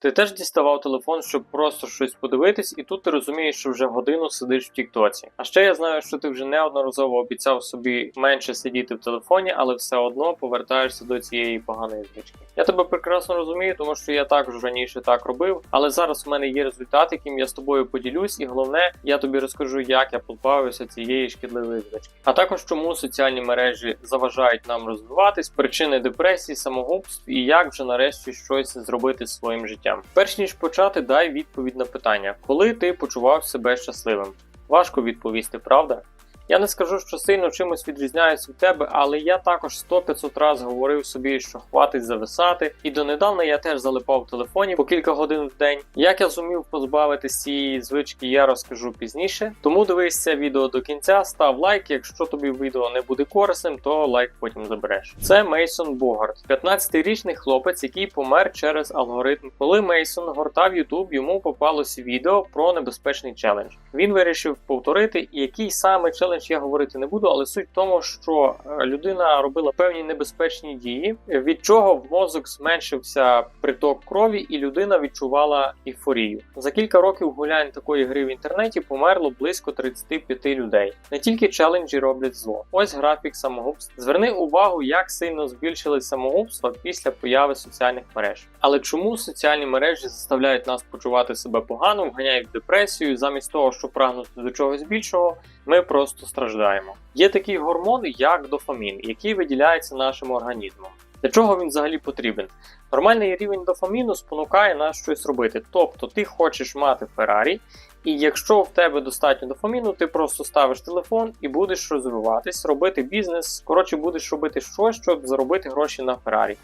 Ти теж діставав телефон, щоб просто щось подивитись, і тут ти розумієш, що вже годину сидиш в Тіктоці. А ще я знаю, що ти вже неодноразово обіцяв собі менше сидіти в телефоні, але все одно повертаєшся до цієї поганої звички. Я тебе прекрасно розумію, тому що я також раніше так робив, але зараз у мене є результат, яким я з тобою поділюсь, і головне, я тобі розкажу, як я позбавився цієї шкідливої звички. А також чому соціальні мережі заважають нам розвиватись, причини депресії, самогубств і як вже нарешті щось зробити зі своїм життям. Перш ніж почати, дай відповідь на питання, коли ти почував себе щасливим. Важко відповісти, правда? Я не скажу, що сильно чимось відрізняюсь від тебе, але я також 100-500 разів говорив собі, що хватить зависати, і донедавна я теж залипав в телефоні по кілька годин в день. Як я зумів позбавитися цієї звички, я розкажу пізніше. Тому дивись це відео до кінця, став лайк. Якщо тобі відео не буде корисним, то лайк потім забереш. Це Мейсон Богарт, 15-річний хлопець, який помер через алгоритм. Коли Мейсон гортав YouTube, йому попалося відео про небезпечний челендж. Він вирішив повторити, який саме челендж я говорити не буду, але суть в тому, що е, людина робила певні небезпечні дії, від чого в мозок зменшився приток крові, і людина відчувала ейфорію. За кілька років гулянь такої гри в інтернеті померло близько 35 людей. Не тільки челенджі роблять зло. Ось графік самогубств. Зверни увагу, як сильно збільшились самогубства після появи соціальних мереж. Але чому соціальні мережі заставляють нас почувати себе погано, вганяють в депресію, замість того, щоб прагнути до чогось більшого, ми просто страждаємо. Є такий гормон, як дофамін, який виділяється нашим організмом. Для чого він взагалі потрібен? Нормальний рівень дофаміну спонукає нас щось робити. Тобто ти хочеш мати Феррарі, і якщо в тебе достатньо дофаміну, ти просто ставиш телефон і будеш розвиватись, робити бізнес. Коротше, будеш робити щось, щоб заробити гроші на Феррарі.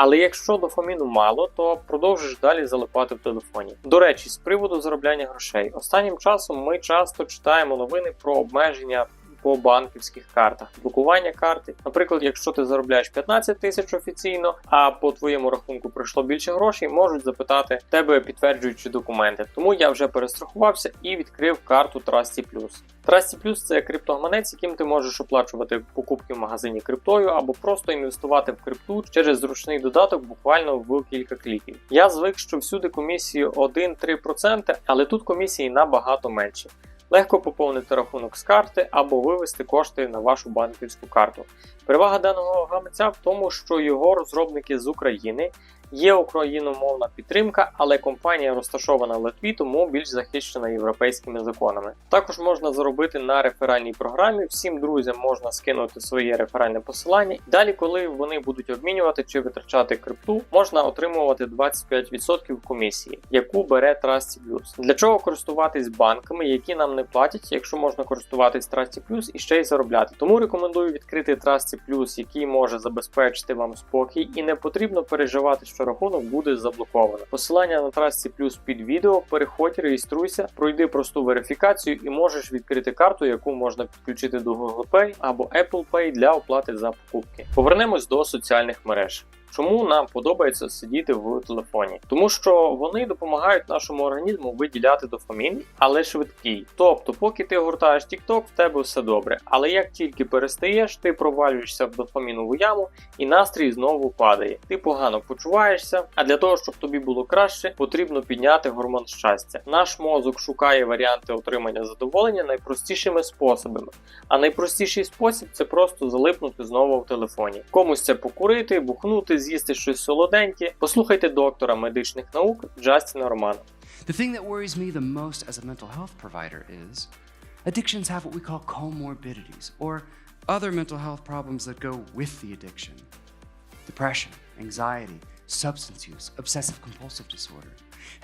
Але якщо дофаміну мало, то продовжиш далі залипати в телефоні. До речі, з приводу заробляння грошей, останнім часом ми часто читаємо новини про обмеження. По банківських картах блокування карти. Наприклад, якщо ти заробляєш 15 тисяч офіційно, а по твоєму рахунку прийшло більше грошей, можуть запитати тебе підтверджуючи документи. Тому я вже перестрахувався і відкрив карту Trusty Plus. Trusty Plus – це криптогаманець, яким ти можеш оплачувати покупки в магазині криптою або просто інвестувати в крипту через зручний додаток буквально в кілька кліків. Я звик, що всюди комісії 1-3%, але тут комісії набагато менші. Легко поповнити рахунок з карти або вивести кошти на вашу банківську карту. Перевага даного гаманця в тому, що його розробники з України. Є україномовна підтримка, але компанія розташована в Литві, тому більш захищена європейськими законами. Також можна заробити на реферальній програмі. Всім друзям можна скинути своє реферальне посилання. Далі, коли вони будуть обмінювати чи витрачати крипту, можна отримувати 25% комісії, яку бере Trusty Plus. Для чого користуватись банками, які нам не платять, якщо можна користуватись Trusty Plus і ще й заробляти. Тому рекомендую відкрити Trusty Plus, який може забезпечити вам спокій, і не потрібно переживати, що рахунок буде заблоковано. Посилання на трасці плюс під відео. Переходь, реєструйся, пройди просту верифікацію і можеш відкрити карту, яку можна підключити до Google Pay або Apple Pay для оплати за покупки. Повернемось до соціальних мереж. Чому нам подобається сидіти в телефоні? Тому що вони допомагають нашому організму виділяти дофамін, але швидкий. Тобто, поки ти гуртаєш TikTok, в тебе все добре. Але як тільки перестаєш, ти провалюєшся в дофамінову яму і настрій знову падає. Ти погано почуваєшся, а для того, щоб тобі було краще, потрібно підняти гормон щастя. Наш мозок шукає варіанти отримання задоволення найпростішими способами. А найпростіший спосіб це просто залипнути знову в телефоні. Комусь це покурити, бухнути, з'їсти щось солоденьке. Послухайте доктора медичних наук Джастіна Романа. The thing that worries me the most as a mental health provider is addictions have what we call comorbidities, or other mental health problems that go with the addiction. Depression, anxiety, substance use, obsessive compulsive disorder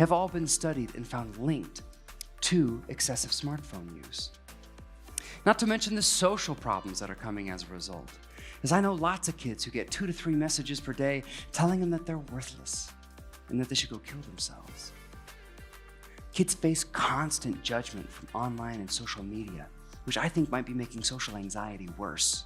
have all been studied and found linked to excessive smartphone use. Not to mention the social problems that are coming as a result. As I know lots of kids who get two to three messages per day telling them that they're worthless and that they should go kill themselves. Kids face constant judgment from online and social media, which I think might be making social anxiety worse.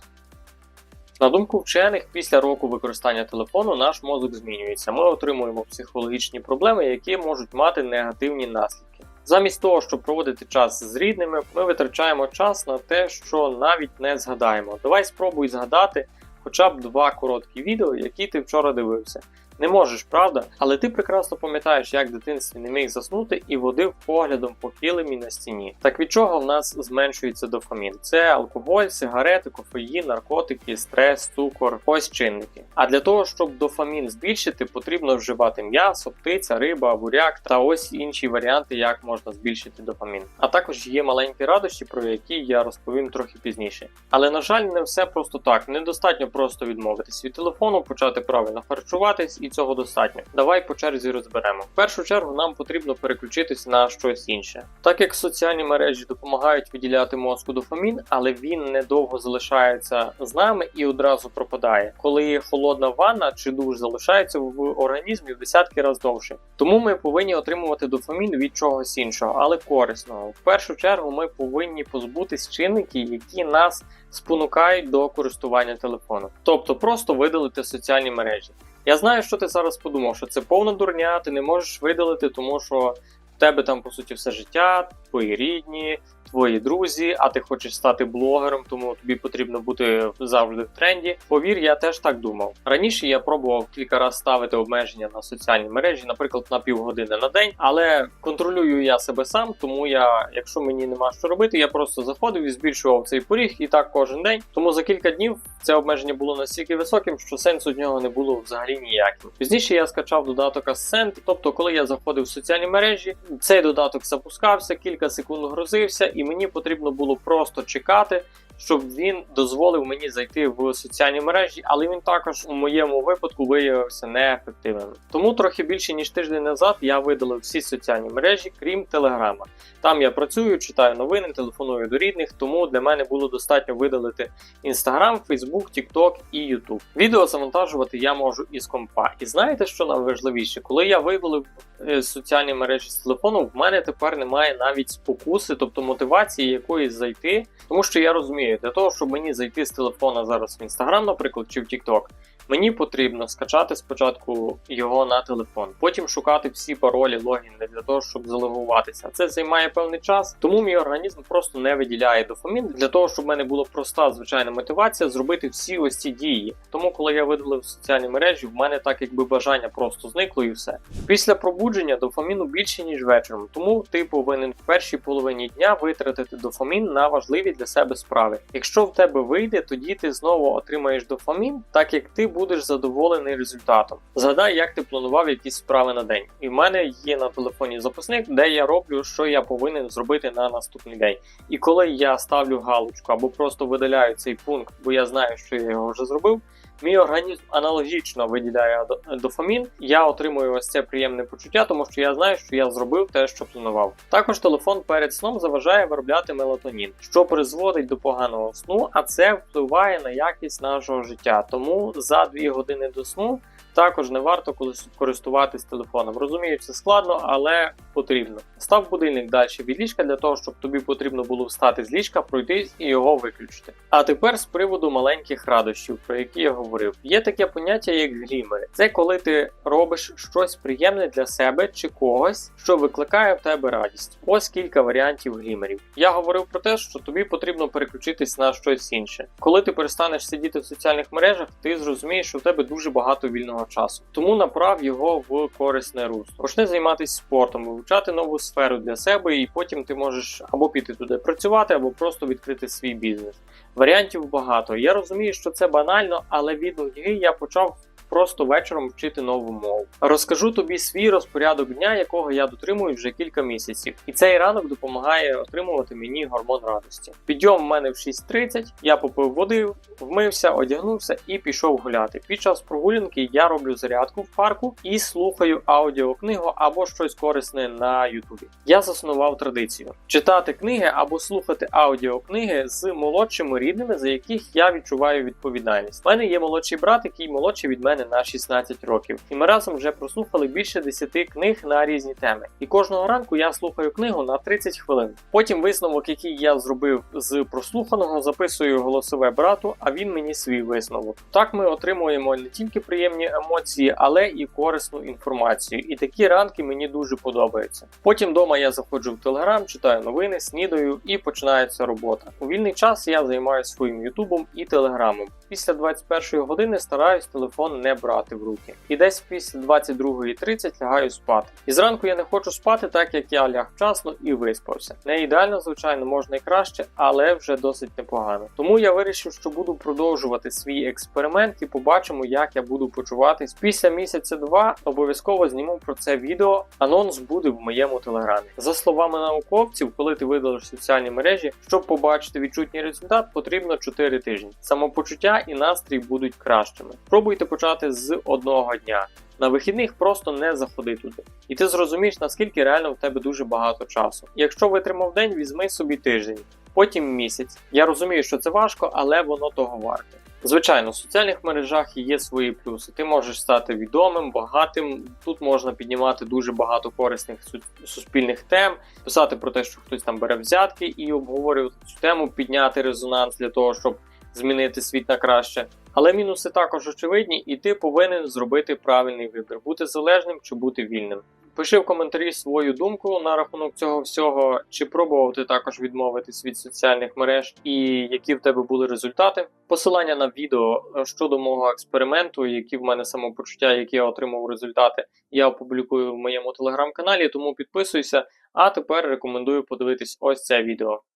На думку вчених, після року використання телефону наш мозок змінюється. Ми отримуємо психологічні проблеми, які можуть мати негативні наслідки. Замість того, щоб проводити час з рідними, ми витрачаємо час на те, що навіть не згадаємо. Давай спробуй згадати хоча б два короткі відео, які ти вчора дивився. Не можеш, правда? Але ти прекрасно пам'ятаєш, як в дитинстві не міг заснути і водив поглядом по килимі на стіні. Так від чого в нас зменшується дофамін? Це алкоголь, сигарети, кофеїн, наркотики, стрес, цукор, ось чинники. А для того, щоб дофамін збільшити, потрібно вживати м'ясо, птиця, риба, буряк та ось інші варіанти, як можна збільшити дофамін. А також є маленькі радощі, про які я розповім трохи пізніше. Але на жаль, не все просто так. Недостатньо просто відмовитись від телефону, почати правильно харчуватись, і цього достатньо. Давай по черзі розберемо. В першу чергу нам потрібно переключитись на щось інше. Так як соціальні мережі допомагають виділяти мозку дофамін, але він недовго залишається з нами і одразу пропадає, коли холодна ванна чи душ залишається в організмі в десятки разів довше. Тому ми повинні отримувати дофамін від чогось іншого, але корисного. В першу чергу ми повинні позбутись чинників, які нас спонукають до користування телефоном, тобто просто видалити соціальні мережі. Я знаю, що ти зараз подумав, що це повна дурня, ти не можеш видалити, тому що в тебе там по суті все життя, твої рідні, твої друзі, а ти хочеш стати блогером, тому тобі потрібно бути завжди в тренді. Повір, я теж так думав. Раніше я пробував кілька разів ставити обмеження на соціальні мережі, наприклад, на півгодини на день, але контролюю я себе сам, тому я, якщо мені нема що робити, я просто заходив і збільшував цей поріг, і так кожен день. Тому за кілька днів це обмеження було настільки високим, що сенсу в нього не було взагалі ніяким. Пізніше я скачав додаток Ascent, тобто, коли я заходив в соціальні мережі, цей додаток запускався, кілька секунд грузився, і мені потрібно було просто чекати. Щоб він дозволив мені зайти в соціальні мережі, але він також у моєму випадку виявився неефективним. Тому трохи більше ніж тиждень назад я видалив всі соціальні мережі, крім Телеграма. Там я працюю, читаю новини, телефоную до рідних, тому для мене було достатньо видалити Instagram, Facebook, TikTok і YouTube. Відео завантажувати я можу із компа. І знаєте, що найважливіше? Коли я видалив е, соціальні мережі з телефону, в мене тепер немає навіть спокуси, тобто мотивації якоїсь зайти, тому що я розумію, для того, щоб мені зайти з телефона зараз в Інстаграм, наприклад, чи в TikTok, Мені потрібно скачати спочатку його на телефон, потім шукати всі паролі, логіни для того, щоб залогуватися. Це займає певний час, тому мій організм просто не виділяє дофамін для того, щоб в мене була проста звичайна мотивація зробити всі ось ці дії. Тому, коли я видалив соціальні мережі, в мене так якби бажання просто зникло і все. Після пробудження дофаміну більше ніж вечором, тому ти повинен в першій половині дня витратити дофамін на важливі для себе справи. Якщо в тебе вийде, тоді ти знову отримаєш дофамін, так як ти будеш задоволений результатом. Згадай, як ти планував якісь справи на день. І в мене є на телефоні записник, де я роблю, що я повинен зробити на наступний день. І коли я ставлю галочку або просто видаляю цей пункт, бо я знаю, що я його вже зробив. Мій організм аналогічно виділяє дофамін. Я отримую ось це приємне почуття, тому що я знаю, що я зробив те, що планував. Також телефон перед сном заважає виробляти мелатонін, що призводить до поганого сну, а це впливає на якість нашого життя. Тому за 2 години до сну також не варто користуватись телефоном. Розумію, це складно, але потрібно. Став будильник далі від ліжка для того, щоб тобі потрібно було встати з ліжка, пройтись і його виключити. А тепер з приводу маленьких радощів, про які я говорив. Є таке поняття, як глімери. Це коли ти робиш щось приємне для себе чи когось, що викликає в тебе радість. Ось кілька варіантів глімерів. Я говорив про те, що тобі потрібно переключитись на щось інше. Коли ти перестанеш сидіти в соціальних мережах, ти зрозумієш, що в тебе дуже багато вільного часу. Тому направ його в корисне русло. Почни займатися спортом, вивчати нову сферу для себе, і потім ти можеш або піти туди працювати, або просто відкрити свій бізнес. Варіантів багато. Я розумію, що це банально, але від ноги я почав. Просто вечором вчити нову мову. Розкажу тобі свій розпорядок дня, якого я дотримую вже кілька місяців, і цей ранок допомагає отримувати мені гормон радості. Підйом в мене в 6.30, я попив води, вмився, одягнувся і пішов гуляти. Під час прогулянки я роблю зарядку в парку і слухаю аудіокнигу або щось корисне на Ютубі. Я заснував традицію читати книги або слухати аудіокниги з молодшими рідними, за яких я відчуваю відповідальність. У мене є молодший брат, який молодший від мене на 16 років, і ми разом вже прослухали більше 10 книг на різні теми. І кожного ранку я слухаю книгу на 30 хвилин. Потім висновок, який я зробив з прослуханого, записую голосове брату, а він мені свій висновок. Так ми отримуємо не тільки приємні емоції, але і корисну інформацію. І такі ранки мені дуже подобаються. Потім вдома я заходжу в телеграм, читаю новини, снідаю і починається робота. У вільний час я займаюся своїм ютубом і телеграмом. Після 21 години стараюсь телефон не брати в руки. І десь після 22.30 лягаю спати. І зранку я не хочу спати, так як я ляг вчасно і виспався. Не ідеально, звичайно, можна і краще, але вже досить непогано. Тому я вирішив, що буду продовжувати свій експеримент і побачимо, як я буду почуватись. Після місяця-два обов'язково зніму про це відео. Анонс буде в моєму телеграмі. За словами науковців, коли ти видалиш соціальні мережі, щоб побачити відчутний результат, потрібно 4 тижні. Самопочуття і настрій будуть кращими. Пробуйте почати з одного дня. На вихідних просто не заходи туди. І ти зрозумієш, наскільки реально в тебе дуже багато часу. Якщо витримав день, візьми собі тиждень, потім місяць. Я розумію, що це важко, але воно того варте. Звичайно, в соціальних мережах є свої плюси. Ти можеш стати відомим, багатим. Тут можна піднімати дуже багато корисних суспільних тем, писати про те, що хтось там бере взятки, і обговорювати цю тему, підняти резонанс для того, щоб змінити світ на краще. Але мінуси також очевидні, і ти повинен зробити правильний вибір: бути залежним чи бути вільним. Пиши в коментарі свою думку на рахунок цього всього, чи пробував ти також відмовитись від соціальних мереж, і які в тебе були результати. Посилання на відео е, щодо мого експерименту, які в мене самопочуття, які я отримав результати, я опублікую в моєму телеграм-каналі, тому підписуйся. А тепер рекомендую подивитись ось це відео.